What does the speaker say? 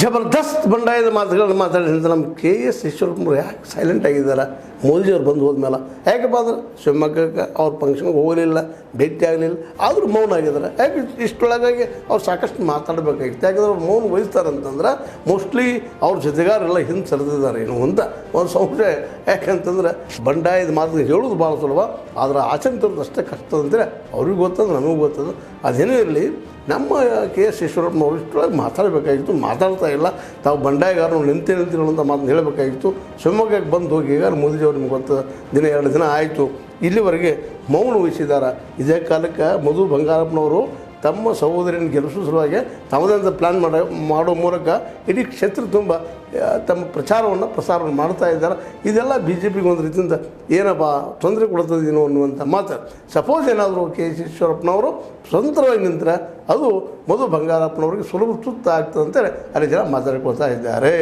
ಜಬರ್ದಸ್ತ್ ಬಂಡಾಯದ ಮಾತುಗಳನ್ನು ಮಾತಾಡಿದಂತ ನಮ್ಮ K S ಈಶ್ವರಪ್ಪನವ್ರು ಯಾಕೆ ಸೈಲೆಂಟ್ ಆಗಿದ್ದಾರೆ? ಮೋದಿಯವ್ರು ಬಂದು ಹೋದ್ಮೇಲೆ ಯಾಕಪ್ಪ ಅಂದ್ರೆ ಶಿವಮೊಗ್ಗಕ್ಕೆ ಅವ್ರ ಫಂಕ್ಷನ್ಗೆ ಹೋಗಲಿಲ್ಲ, ಭೇಟಿ ಆಗಲಿಲ್ಲ. ಆದರೂ ಮೌನ ಆಗಿದ್ದಾರೆ. ಯಾಕೆ ಇಷ್ಟೊಳಗಾಗಿ ಅವ್ರು ಸಾಕಷ್ಟು ಮಾತಾಡಬೇಕಾಗಿತ್ತು. ಯಾಕಂದ್ರೆ ಅವ್ರು ಮೌನ ವಹಿಸ್ತಾರಂತಂದ್ರೆ ಮೋಸ್ಟ್ಲಿ ಅವ್ರ ಜೊತೆಗಾರೆಲ್ಲ ಹಿಂದೆ ಸರಿದಿದ್ದಾರೆ ಏನು ಅಂತ ಒಂದು ಸಂಶಯ, ಯಾಕಂತಂದ್ರೆ ಬಂಡಾಯದ ಮಾತು ಹೇಳೋದು ಭಾಳ ಸುಲಭ, ಆದರೆ ಆಚರಣೆ ತರೋದು ಅಷ್ಟೇ ಕಷ್ಟ ಅಂದರೆ ಅವ್ರಿಗೆ ಗೊತ್ತದ, ನಮಗೂ ಗೊತ್ತದ. ಅದೇನೇ ಇರಲಿ, ನಮ್ಮ ಕೆ ಎಸ್ ಈಶ್ವರಪ್ಪನವರು ಇಷ್ಟೊಳಗೆ ಮಾತಾಡಬೇಕಾಗಿತ್ತು, ಮಾತಾಡ್ತಾ ಇಲ್ಲ. ತಾವು ಬಂಡಾಯಗಾರರು ನಿಂತೆ ಅಂತ ಮಾತನ್ನು ಹೇಳಬೇಕಾಗಿತ್ತು. ಶಿವಮೊಗ್ಗಕ್ಕೆ ಬಂದು ಹೋಗಿ ಈಗ ಮೋದಿಜಿಯವ್ರು ನಿಮ್ಗೆ ಗೊತ್ತು, ದಿನ ಎರಡು ದಿನ ಆಯಿತು. ಇಲ್ಲಿವರೆಗೆ ಮೌನ ವಹಿಸಿದ್ದಾರೆ. ಇದೇ ಕಾಲಕ್ಕೆ ಮಧು ಬಂಗಾರಪ್ಪನವರು ತಮ್ಮ ಸಹೋದರಿಯನ್ನು ಗೆಲ್ಲಿಸುವ ಸಲುವಾಗಿ ಅಂತ ಪ್ಲ್ಯಾನ್ ಮಾಡೋ ಮಾಡೋ ಮೂಲಕ ಇಡೀ ಕ್ಷೇತ್ರ ತುಂಬ ತಮ್ಮ ಪ್ರಚಾರವನ್ನು ಪ್ರಸಾರವನ್ನು ಮಾಡ್ತಾ ಇದ್ದಾರೆ. ಇದೆಲ್ಲ ಬಿ ಜೆ ಪಿಗೆ ಒಂದು ರೀತಿಯಿಂದ ಏನಪ್ಪ, ತೊಂದರೆ ಕೊಡ್ತದೇನೋ ಅನ್ನುವಂಥ ಮಾತು. ಸಪೋಸ್ ಏನಾದರೂ ಕೆ ಎಸ್ ಈಶ್ವರಪ್ಪನವರು ಸ್ವತಂತ್ರವಾಗಿ ನಿಂತರೆ ಅದು ಮಧು ಬಂಗಾರಪ್ಪನವ್ರಿಗೆ ಸುಲಭ ಸುತ್ತ ಆಗ್ತದೆ ಅಂತೇಳಿ ಅಲ್ಲಿ ಜನ ಮಾತಾಡ್ಕೊಳ್ತಾ ಇದ್ದಾರೆ.